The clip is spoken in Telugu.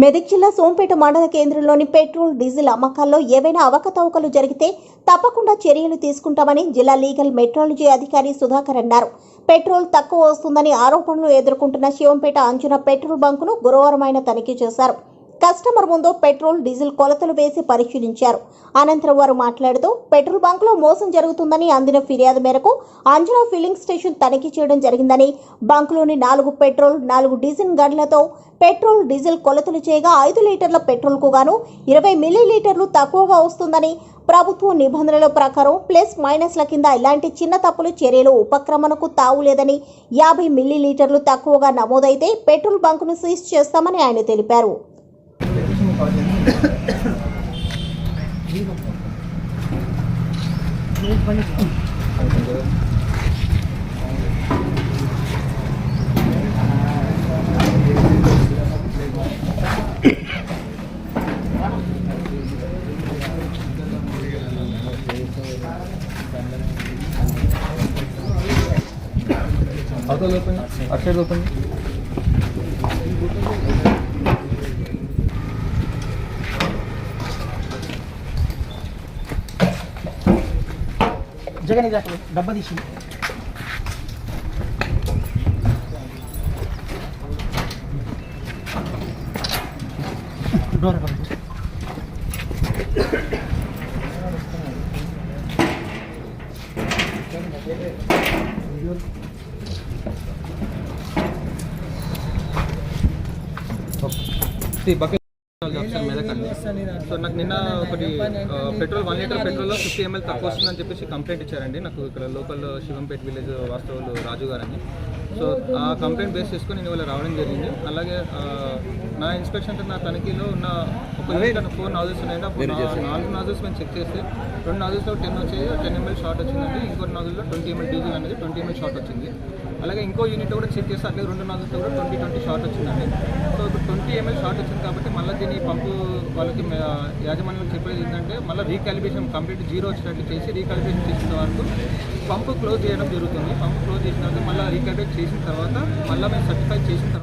మెదక్ జిల్లా సోంపేట మండల కేంద్రంలోని పెట్రోల్ డీజిల్ అమ్మకాల్లో ఏవైనా అవకతవకలు జరిగితే తప్పకుండా చర్యలు తీసుకుంటామని జిల్లా లీగల్ మెట్రాలజీ అధికారి సుధాకర్ అన్నారు. పెట్రోల్ తక్కువ వస్తుందని ఆరోపణలు ఎదుర్కొంటున్న శివంపేట అంచున పెట్రోల్ బంకును గురువారం ఆయన తనిఖీ చేశారు. కస్టమర్ ముందు పెట్రోల్ డీజిల్ కొలతలు వేసి పరిశీలించారు. అనంతరం వారు మాట్లాడుతూ పెట్రోల్ బంకులో మోసం జరుగుతుందని అందిన ఫిర్యాదు మేరకు అంజనా ఫిల్లింగ్ స్టేషన్ తనిఖీ చేయడం జరిగిందని బంకులోని నాలుగు పెట్రోల్ నాలుగు డీజిల్ గన్లతో పెట్రోల్ డీజిల్ కొలతలు చేయగా ఐదు లీటర్ల పెట్రోల్కు గాను ఇరవై మిల్లీ లీటర్లు తక్కువగా వస్తుందని ప్రభుత్వ నిబంధనల ప్రకారం ప్లస్ మైనస్ల కింద ఇలాంటి చిన్న తప్పులు చర్యలు ఉపక్రమణకు తావులేదని యాభై మిల్లీ లీటర్లు తక్కువగా నమోదైతే పెట్రోల్ బంకును సీజ్ చేస్తామని ఆయన తెలిపారు. అవతల ఓపెన్ అటు సైడ్ జగన్ డబ్బా తీసి డోర్ బకెట్ ఆప్షన్ మెదకండి సో నాకు నిన్న ఒకటి పెట్రోల్ వన్ లీటర్ పెట్రోల్లో ఫిఫ్టీ ఎంఎల్ తక్కువ వస్తుందని చెప్పేసి కంప్లైంట్ ఇచ్చారండి. నాకు ఇక్కడ లోకల్ శివంపేట విలేజ్ వాస్తవులు రాజు గారని. సో ఆ కంప్లైంట్ బేస్ చేసుకొని నేను ఇవాళ రావడం జరిగింది. అలాగే నా ఇన్స్పెక్షన్ నా తనిఖీలో ఉన్న ఒక యూనిట్ ఫోర్ నాజల్స్ ఉన్నాయండి. నా- నాలుగు నాజల్స్ మేము చెక్ చేస్తే రెండు నాజల్స్లో టెన్ వచ్చాయి టెన్ ఎంఎల్ షార్ట్ వచ్చిందండి ఇంకో నాజల్లో ట్వంటీ ఎంఎల్ డీజిల్ అనేది ట్వంటీ ఎంఎల్ షార్ట్ వచ్చింది. అలాగే ఇంకో యూనిట్ కూడా చెక్ చేస్తే అట్లే రెండు నాజల్స్లో కూడా ట్వంటీ ట్వంటీ షార్ట్ వచ్చిందండి. సో ఎంఎల్ షార్ట్ వచ్చింది కాబట్టి మళ్ళీ దీన్ని పంపు వాళ్ళకి యాజమాన్యం చెప్పేది ఏంటంటే మళ్ళీ రీకాలిబ్రేషన్ కంప్లీట్ జీరో వచ్చినట్టు చేసి రీకాలిబ్రేషన్ చేసిన వరకు పంపు క్లోజ్ చేయడం జరుగుతుంది. పంపు క్లోజ్ చేసిన తర్వాత మళ్ళీ రీకాలిబ్రేట్ చేసిన తర్వాత మళ్ళీ మేము సర్టిఫై చేసిన తర్వాత